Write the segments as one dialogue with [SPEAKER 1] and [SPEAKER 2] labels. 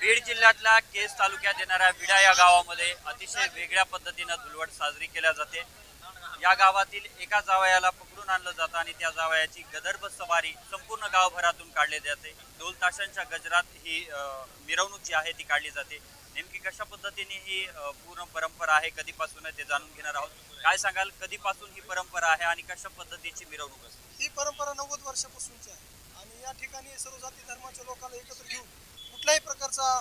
[SPEAKER 1] बीड जिल्ह्यातल्या केस तालुक्यात येणाऱ्या विडा या गावामध्ये अतिशय वेगळ्या पद्धतीनं धुलवट साजरी केल्या जाते. या गावातील एका जावयाला पकडून आणलं जातं आणि त्या जावयाची गदर्भ सवारी संपूर्ण गावभरातून काढली जाते. ढोल ताशांच्या गजरात ही मिरवणूक जी आहे ती काढली जाते. नेमकी कशा पद्धतीने ही पूर्ण परंपरा आहे कधीपासून ते जाणून घेणार आहोत. काय सांगाल कधीपासून ही परंपरा आहे आणि कशा पद्धतीची मिरवणूक असते?
[SPEAKER 2] ही परंपरा नव्वद वर्षापासूनची आहे. आणि या ठिकाणी सर्व जाती धर्माच्या लोकांना एकत्र घेऊन कुठल्याही प्रकारचा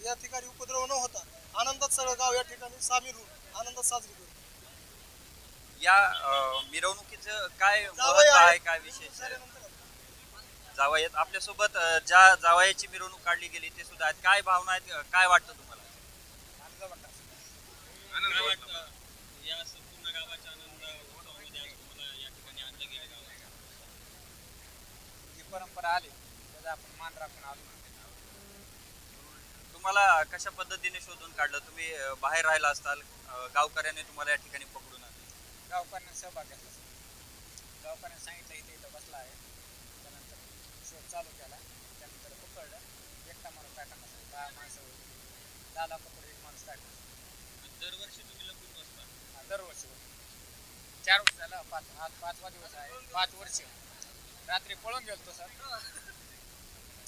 [SPEAKER 2] या ठिकाणी उपद्रव न होता आनंदात सगळं गाव या ठिकाणी सामील होऊन आनंदात साजरी करतो
[SPEAKER 1] या अं, मिरवणुकीचं काय
[SPEAKER 2] जावई
[SPEAKER 1] महत्त्व
[SPEAKER 2] आहे.
[SPEAKER 1] आहे. काय विशेष? आहे
[SPEAKER 2] झाल्यानंतर
[SPEAKER 1] जावयात आपल्यासोबत अं, ज्या जावयाची मिरवणूक काढली गेली ते सुद्धा आहेत. काय भावना आहेत अं, काय वाटतं तुम्हाला?
[SPEAKER 3] काय वाटतं या संपूर्ण गावाच्या आनंद उत्सवामध्ये आज तुम्हाला या ठिकाणी आणलं गेलं गावाच्या
[SPEAKER 4] जी परंपरा आली. त्याचा आपण मान राखून आलो.
[SPEAKER 1] तुम्हाला कशा पद्धतीने शोधून काढलं? तुम्ही अं, बाहेर राहिला असताल अं, गावकऱ्याने तुम्हाला या ठिकाणी पकडून आणलं?
[SPEAKER 4] गावकऱ्यांनी सहभाग घेतला गावकऱ्यांनी सांगितलं इथे इथं बसला आहे. त्यानंतर शोध चालू केला. त्यानंतर पकडलं. एकटा माणूस टाकला दहा माणसं होती. दहाला पकडून एक माणूस टाकला
[SPEAKER 3] दरवर्षी तुम्ही लपून बसता?
[SPEAKER 4] दरवर्षी होतं. चार वर्ष झालं. पाच आज पाचवा दिवस आहे. पाच वर्ष. रात्री पळून गेलतो सर.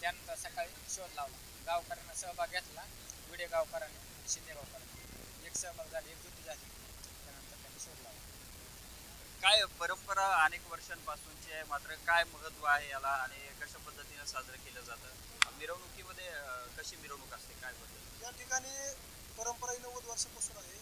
[SPEAKER 4] त्यानंतर सकाळी शोध लावला. गावकऱ्यांना सहभाग घेतला. विडे गावकऱ्यांनी शिंदे गावकऱ्यांनी. एक सहभाग झाली एक जुती झाली. त्यानंतर त्यांनी लावला.
[SPEAKER 1] काय परंपरा अनेक वर्षांपासूनची आहे? मात्र काय महत्त्व आहे याला आणि कशा पद्धतीने साजरं केलं जातं? मिरवणुकीमध्ये कशी मिरवणूक असते? काय पद्धत
[SPEAKER 2] या ठिकाणी परंपरा ही नव्वद वर्षापासून आहे.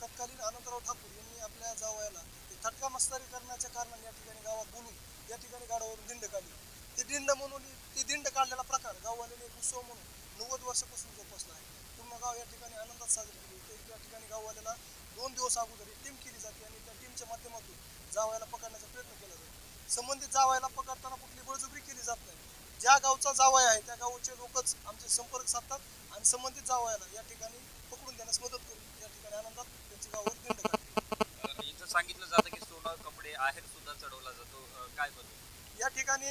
[SPEAKER 2] तत्कालीन आनंदराव ठाकूर यांनी आपल्या जावयाला ते थटका मस्तारी करण्याच्या कारणाने या ठिकाणी गावात बोलून या ठिकाणी गाडावरून दिंड काढली. ती दिंड म्हणून ती दिंड काढलेला प्रकार गाववाल्याने एक उत्सव म्हणून नव्वद वर्षापासून जोपासला आहे पूर्ण गाव या ठिकाणी आनंदात साजरी केली होती. त्या ठिकाणी गाववाल्याला दोन दिवस अगोदर टीम केली जाते आणि त्या टीमच्या माध्यमातून जावयाला पकडण्याचा प्रयत्न केला जातो. संबंधित जावयाला पकडताना कुठली बळजबरी केली जात नाही. ज्या गावचा जावय आहे त्या गावचे लोकच आमचे संपर्क साधतात आणि संबंधित जावयाला या ठिकाणी पकडून देण्यास मदत करून या ठिकाणी आनंदात त्यांची गावावर
[SPEAKER 1] इथं सांगितलं जातं की सोनं कपडे आहेर सुद्धा चढवला जातो. काय बद्दल
[SPEAKER 2] या ठिकाणी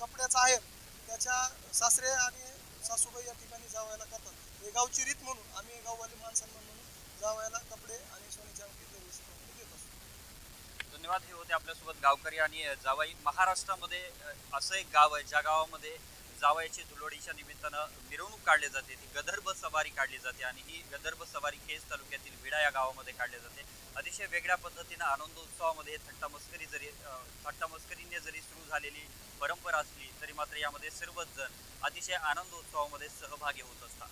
[SPEAKER 2] कपड्याचा आहेर त्याच्या सासरे आणि सासूबाई या ठिकाणी जावयाला करतात. हे गावची रीत म्हणून आम्ही गाववाले माणसांना म्हणून जावयाला कपडे आणि सोन्याची अंगठी दरवर्षी देत असतो.
[SPEAKER 1] धन्यवाद हे होते आपल्यासोबत गावकरी आणि जावाई. महाराष्ट्रामध्ये असं एक गाव आहे ज्या गावामध्ये जावयाची धुलोडीच्या निमित्तानं मिरवणूक काढली जाते. ती गदर्भ सवारी काढली जाते आणि ही गदर्भ सवारी केस तालुक्यातील विडा या गावामध्ये काढली जाते. अतिशय वेगळ्या पद्धतीनं आनंदोत्सवामध्ये थट्टा मस्करी जरी थट्टा मस्करीने जरी सुरू झालेली परंपरा असली तरी मात्र यामध्ये सर्वच जण अतिशय आनंदोत्सवामध्ये सहभागी होत असतात.